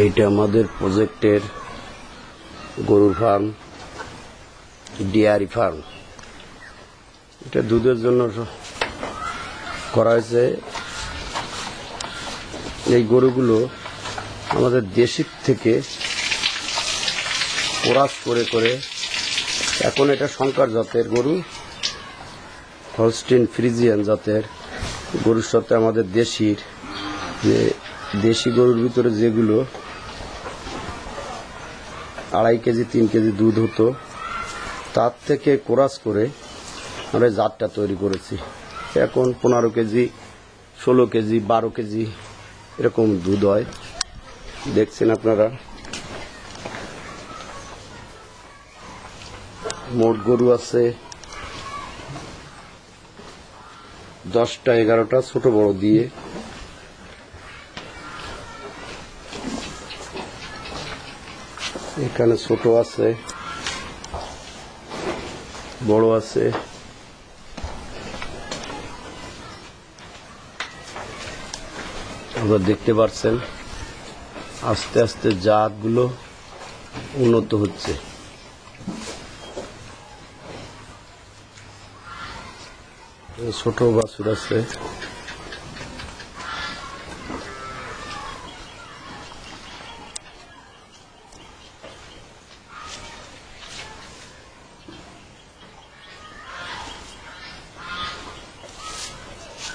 এইটা আমাদের প্রজেক্টের গরুর ফার্ম ডিয়ারি ফার্ম এটা দুধের জন্য করা হয়েছে। এই গরুগুলো আমাদের দেশির থেকে কোরাস করে করে, এখন এটা শঙ্কর জাতের গরু হলস্টিন ফ্রিজিয়ান জাতের গরুর সাথে আমাদের দেশির, যে দেশি গরুর ভিতরে যেগুলো আড়াই কেজি, তিন কেজি দুধ হতো। তার থেকে কোরাস করে আমরা জাতটা তৈরি করেছি। এখন পনেরো কেজি, ষোলো কেজি, বারো কেজি এরকম দুধ হয়। দেখছেন আপনারা? মোট গরু আছে দশটা, এগারোটা, ছোট বড় দিয়ে। এখানে ছোট আছে, বড় আছে। আপনারা দেখতে পাচ্ছেন, আস্তে আস্তে জাতগুলো উন্নত হচ্ছে। ছোট বাছুর আছে।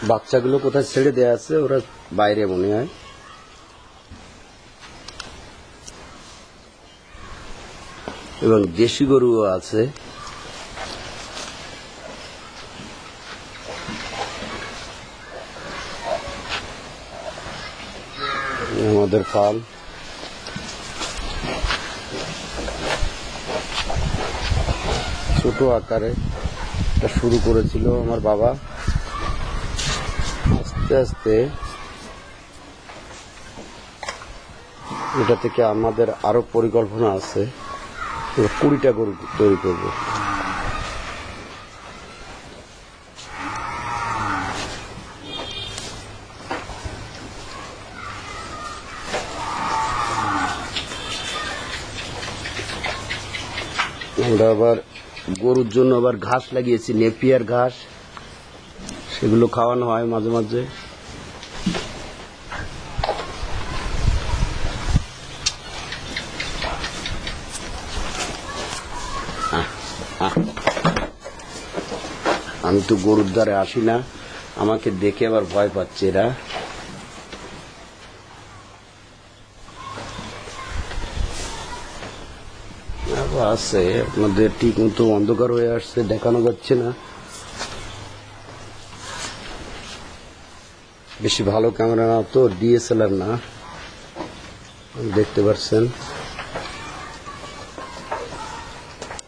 বাচ্চাগুলো কোথায় ছেড়ে দেওয়া আছে, ওরা বাইরে মনে হয়। এবং দেশি গরুও আছে। আমাদের ফার্ম। ছোট আকারে শুরু করেছিল আমার বাবা। আস্তে আস্তে এটা থেকে আমাদের আরও পরিকল্পনা আছে। কুড়িটা গরু তৈরি করব। আমরা আবার গরুর জন্য আবার ঘাস লাগিয়েছি, নেপিয়ার ঘাস। সেগুলো খাওয়ানো হয় মাঝে মাঝে। আমি তো গরুর দ্বারে আসি না। আমাকে দেখে আবার ভয় পাচ্ছে এরা। আছে। আপনাদের ঠিক মতো অন্ধকার হয়ে আসছে, দেখানো যাচ্ছে না। বেশি ভালো ক্যামেরা না তো ডিএসএলআর না। দেখতে পাচ্ছেন